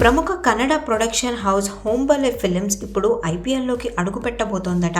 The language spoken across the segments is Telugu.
ప్రముఖ Kannada production house Hombale films ఇప్పుడు ఐపీఎల్లోకి అడుగు పెట్టబోతోందట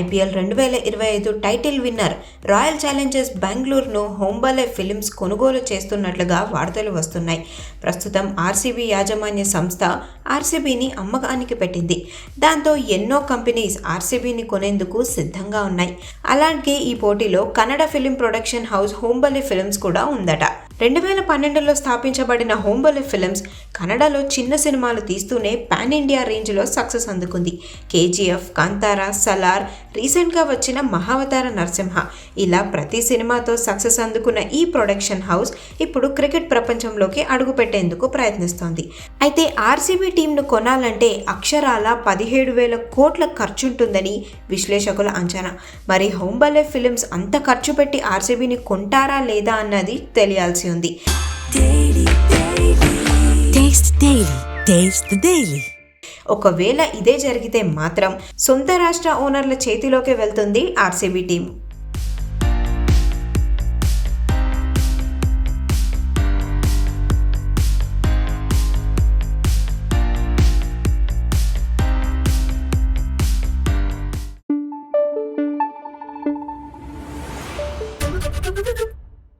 ఐపీఎల్ రెండు వేల ఇరవై ఐదు టైటిల్ విన్నర్ రాయల్ ఛాలెంజర్స్ బెంగళూరును హోంబలే ఫిలిమ్స్ కొనుగోలు చేస్తున్నట్లుగా వార్తలు వస్తున్నాయి. ప్రస్తుతం ఆర్సీబీ యాజమాన్య సంస్థ ఆర్సీబీని అమ్మకానికి పెట్టింది. దాంతో ఎన్నో కంపెనీస్ ఆర్సీబీని కొనేందుకు సిద్ధంగా ఉన్నాయి. అలాగే ఈ పోటీలో Kannada film production house Hombale films కూడా ఉందట. రెండు వేల పన్నెండులో స్థాపించబడిన హోంబలే ఫిలిమ్స్ కన్నడలో చిన్న సినిమాలు తీస్తూనే పాన్ ఇండియా రేంజ్లో సక్సెస్ అందుకుంది. కేజీఎఫ్ కాంతారా సలార్ రీసెంట్గా వచ్చిన మహావతార నరసింహ. ఇలా ప్రతి సినిమాతో సక్సెస్ అందుకున్న ఈ ప్రొడక్షన్ హౌస్ ఇప్పుడు క్రికెట్ ప్రపంచంలోకి అడుగుపెట్టేందుకు ప్రయత్నిస్తోంది. అయితే ఆర్సీబీ టీంను కొనాలంటే అక్షరాల పదిహేడు వేల కోట్ల ఖర్చుంటుందని విశ్లేషకుల అంచనా. మరి హోంబలే ఫిలిమ్స్ అంత ఖర్చు పెట్టి ఆర్సీబీని కొంటారా లేదా అన్నది తెలియాల్సి చేయాల్సి ఉంది ఒకవేళ ఇదే జరిగితే మాత్రం సొంత రాష్ట్ర ఓనర్ల చేతిలోకి వెళ్తుంది ఆర్సీబీ టీం.